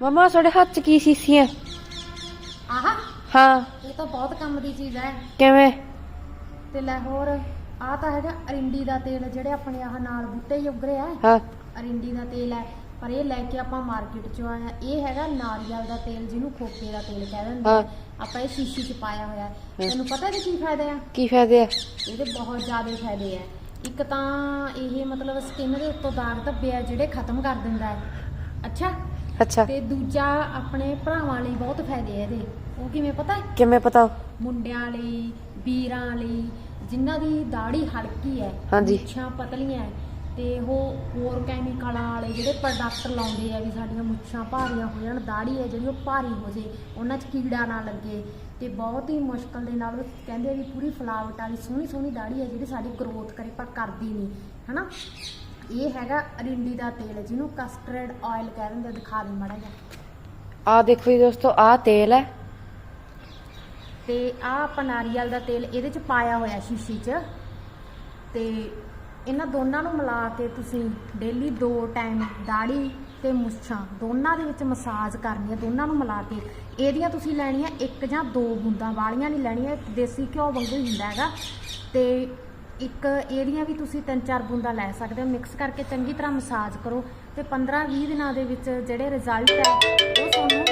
ਮਮਾ ਤੁਹਾਡੇ ਹੱਥ 'ਚ ਕੀ ਸੀਸੀਆਂ? ਆਹ ਹਾਂ। ਇਹ ਤਾਂ ਬਹੁਤ ਕੰਮ ਦੀ ਚੀਜ਼ ਹੈ। ਕਿਵੇਂ? ਤੇ ਲੈ ਹੋਰ ਆਹ ਤਾਂ ਹੈਗਾ ਅਰਿੰਡੀ ਦਾ ਤੇਲ ਜਿਹੜੇ ਆਪਣੇ ਆਹ ਨਾਲ ਬੂਟੇ ਹੀ ਉੱਗ ਰਿਹਾ ਹਾਂ। ਅਰਿੰਡੀ ਦਾ ਤੇਲ ਹੈ ਪਰ ਇਹ ਲੈ ਕੇ ਆਪਾਂ ਮਾਰਕੀਟ ਚੋਂ ਆਏ ਆ ਇਹ ਹੈਗਾ ਨਾਰੀਅਲ ਦਾ ਤੇਲ ਜਿਹਨੂੰ ਖੋਪੇ ਦਾ ਤੇਲ ਕਹਿ ਦਿੰਦੇ ਹਾਂ। ਆ ਆਪਾਂ ਇਹ ਸ਼ੀਸ਼ੀ 'ਚ ਪਾਇਆ ਹੋਇਆ ਹੈ। ਤੈਨੂੰ ਪਤਾ ਇਹਦੇ ਕੀ ਫਾਇਦੇ ਆ? ਕੀ ਫਾਇਦੇ ਆ? ਇਹਦੇ ਬਹੁਤ ਜ਼ਿਆਦਾ ਫਾਇਦੇ ਆ। ਇੱਕ ਤਾਂ ਇਹ ਮਤਲਬ ਸਕਿਨ ਦੇ ਉੱਤੋਂ ਦਾਗ ਧੱਬੇ ਆ ਜਿਹੜੇ ਖਤਮ ਕਰ ਦਿੰਦਾ ਹੈ। ਅੱਛਾ? ਅੱਛਾ। ਤੇ ਦੂਜਾ ਆਪਣੇ ਭਰਾਵਾਂ ਲਈ ਬਹੁਤ ਫਾਇਦੇ ਆ ਇਹਦੇ। ਉਹ ਕਿਵੇਂ ਪਤਾ? ਹੈ? ਕਿਵੇਂ ਪਤਾ? ਮੁੰਡਿਆਂ ਲਈ ਵੀਰਾਂ ਲਈ ਜਿਨ੍ਹਾਂ ਦੀ ਦਾੜੀ ਹਲਕੀ ਹੈ ਹਾਂਜੀ। ਮੁੱਛਾਂ ਪਤਲੀਆਂ ਹੈ ਤੇ ਉਹ ਹੋਰ ਕੈਮੀਕਲਾਂ ਵਾਲੇ ਜਿਹੜੇ ਪ੍ਰੋਡਕਟ ਲਾਉਂਦੇ ਆ ਵੀ ਸਾਡੀਆਂ ਮੁੱਛਾਂ ਭਾਰੀਆਂ ਹੋ ਜਾਣ ਦਾੜੀ ਹੈ ਜਿਹੜੀ ਉਹ ਭਾਰੀ ਹੋ ਜੇ ਉਹਨਾਂ 'ਚ ਕੀੜਾ ਨਾ ਲੱਗੇ। ਤੇ ਬਹੁਤ ਹੀ ਮੁਸ਼ਕਲ ਦੇ ਨਾਲ ਉਹ ਕਹਿੰਦੇ ਆ ਵੀ ਪੂਰੀ ਫਲਾਵਟ ਵਾਲੀ ਸੋਹਣੀ ਸੋਹਣੀ ਦਾੜੀ ਹੈ ਜਿਹੜੀ ਸਾਡੀ ਗਰੋਥ ਕਰੇ ਪਰ ਕਰਦੀ ਨਹੀਂ ਹਨਾ? ਇਹ ਹੈਗਾ ਅਰਿੰਡੀ ਦਾ ਤੇਲ ਜਿਹਨੂੰ ਕਸਟਰਡ ਆਇਲ ਕਹਿ ਦਿੰਦੇ ਦਿਖਾ ਦੇ ਮਾੜਾ ਜਿਹਾ। ਆ ਦੇਖੋ ਜੀ ਦੋਸਤੋ ਆ ਤੇਲ ਹੈ। ਤੇ ਆ ਆਪਾਂ ਨਾਰੀਅਲ ਦਾ ਤੇਲ ਇਹਦੇ ਚ ਪਾਇਆ ਹੋਇਆ ਸ਼ੀਸ਼ੀ 'ਚ। ਤੇ ਇਹਨਾਂ ਦੋਨਾਂ ਨੂੰ ਮਿਲਾ ਕੇ ਤੁਸੀਂ ਡੇਲੀ ਦੋ ਟਾਈਮ ਦਾੜੀ ਤੇ ਮੁੱਛਾਂ ਦੋਨਾਂ ਦੇ ਵਿੱਚ ਮਸਾਜ ਕਰਨੀ ਹੈ ਦੋਨਾਂ ਨੂੰ ਮਿਲਾ ਕੇ। ਇਹਦੀਆਂ ਤੁਸੀਂ ਲੈਣੀਆਂ ਇੱਕ ਜਾਂ ਦੋ ਬੂੰਦਾਂ ਵਾਲੀਆਂ ਨਹੀਂ ਲੈਣੀਆਂ ਦੇਸੀ ਘਿਓ ਵਾਂਗੂ ਹੁੰਦਾ ਹੈਗਾ। ਤੇ ਇੱਕ ਇਹਦੀਆਂ ਵੀ ਤੁਸੀਂ ਤਿੰਨ ਚਾਰ ਬੂੰਦਾਂ ਲੈ ਸਕਦੇ ਹੋ। ਮਿਕਸ ਕਰਕੇ ਚੰਗੀ ਤਰ੍ਹਾਂ ਮਸਾਜ ਕਰੋ ਤੇ 15-20 ਦਿਨਾਂ ਦੇ ਵਿੱਚ ਜਿਹੜੇ ਰਿਜ਼ਲਟ ਹੈ, ਉਹ ਤੁਹਾਨੂੰ